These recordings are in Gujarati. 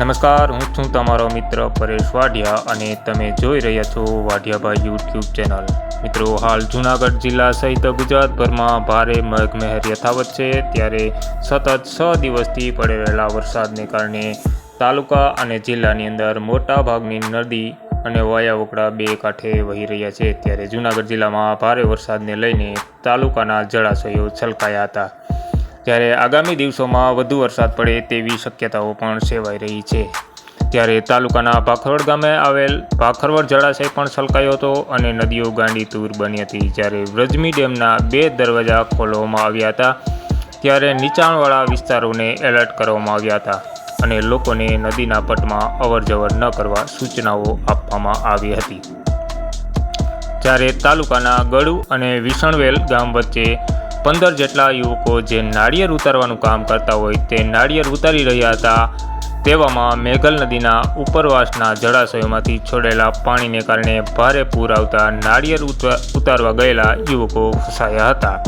નમસ્કાર, હું છું તમારો મિત્ર પરેશ વાઢિયા અને તમે જોઈ રહ્યા છો વાઢિયાભાઈ યુટ્યુબ ચેનલ. મિત્રો, હાલ જૂનાગઢ જિલ્લા સહિત ગુજરાતભરમાં ભારે મેઘમહેર યથાવત છે. ત્યારે સતત છ દિવસથી પડી રહેલા વરસાદને કારણે તાલુકા અને જિલ્લાની અંદર મોટા ભાગની નદી અને વાયાવકડા બે કાંઠે વહી રહ્યા છે. ત્યારે જૂનાગઢ જિલ્લામાં ભારે વરસાદને લઈને તાલુકાના જળાશયો છલકાયા હતા. ત્યારે આગામી દિવસોમાં વધુ વરસાદ પડે તેવી શક્યતાઓ પણ સેવાઈ રહી છે. ત્યારે તાલુકાના ભાખરવડ ગામે આવેલ ભાખરવડ જળાશય પણ છલકાયો હતો અને નદીઓ ગાંડી તૂર બની હતી. જ્યારે વ્રજમી ડેમના બે દરવાજા ખોલવામાં આવ્યા હતા, ત્યારે નીચાણવાળા વિસ્તારોને એલર્ટ કરવામાં આવ્યા હતા અને લોકોને નદીના પટમાં અવરજવર ન કરવા સૂચનાઓ આપવામાં આવી હતી. જ્યારે તાલુકાના ગળુ અને વિસણવેલ ગામ વચ્ચે પંદર જેટલા યુવકો જે નાળિયેર ઉતારવાનું કામ કરતા હોય તે નાળિયેર ઉતારી રહ્યા હતા. તેવામાં મેઘલ નદીના ઉપરવાસના જળાશયોમાંથી છોડેલા પાણીને કારણે ભારે પૂર આવતા નાળિયેર ઉતારવા ગયેલા યુવકો ફસાયા હતા.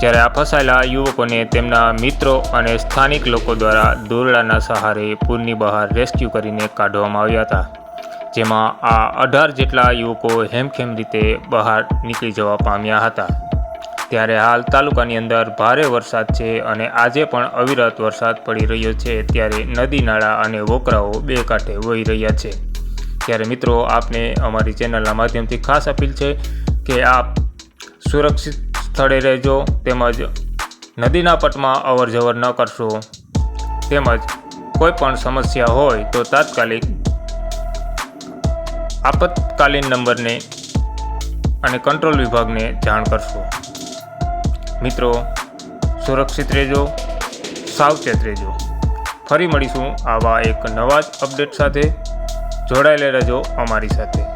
જ્યારે આ ફસાયેલા યુવકોને તેમના મિત્રો અને સ્થાનિક લોકો દ્વારા દોરડાના સહારે પૂરની બહાર રેસ્ક્યુ કરીને કાઢવામાં આવ્યા હતા, જેમાં આ અઢાર જેટલા યુવકો હેમખેમ રીતે બહાર નીકળી જવા પામ્યા હતા. ત્યારે હાલ તાલુકાની અંદર ભારે વરસાદ છે અને આજે પણ અવિરત વરસાદ પડી રહ્યો છે. ત્યારે નદી, નાળા અને વોકરાઓ બે કાંઠે વહી રહ્યા છે. ત્યારે મિત્રો, આપને અમારી ચેનલના માધ્યમથી ખાસ અપીલ છે કે આપ સુરક્ષિત સ્થળે રહેજો, તેમજ નદીના પટમાં અવર જવર ન કરશો. તેમજ કોઈ પણ સમસ્યા હોય તો તાત્કાલિક આપતકાલીન નંબરને અને કંટ્રોલ વિભાગને જાણ કરશો. મિત્રો, સુરક્ષિત રહેજો, સાવચેત રહેજો. ફરી મળીશું આવા એક નવા જ અપડેટ સાથે. જોડાયેલા રહેજો અમારી સાથે.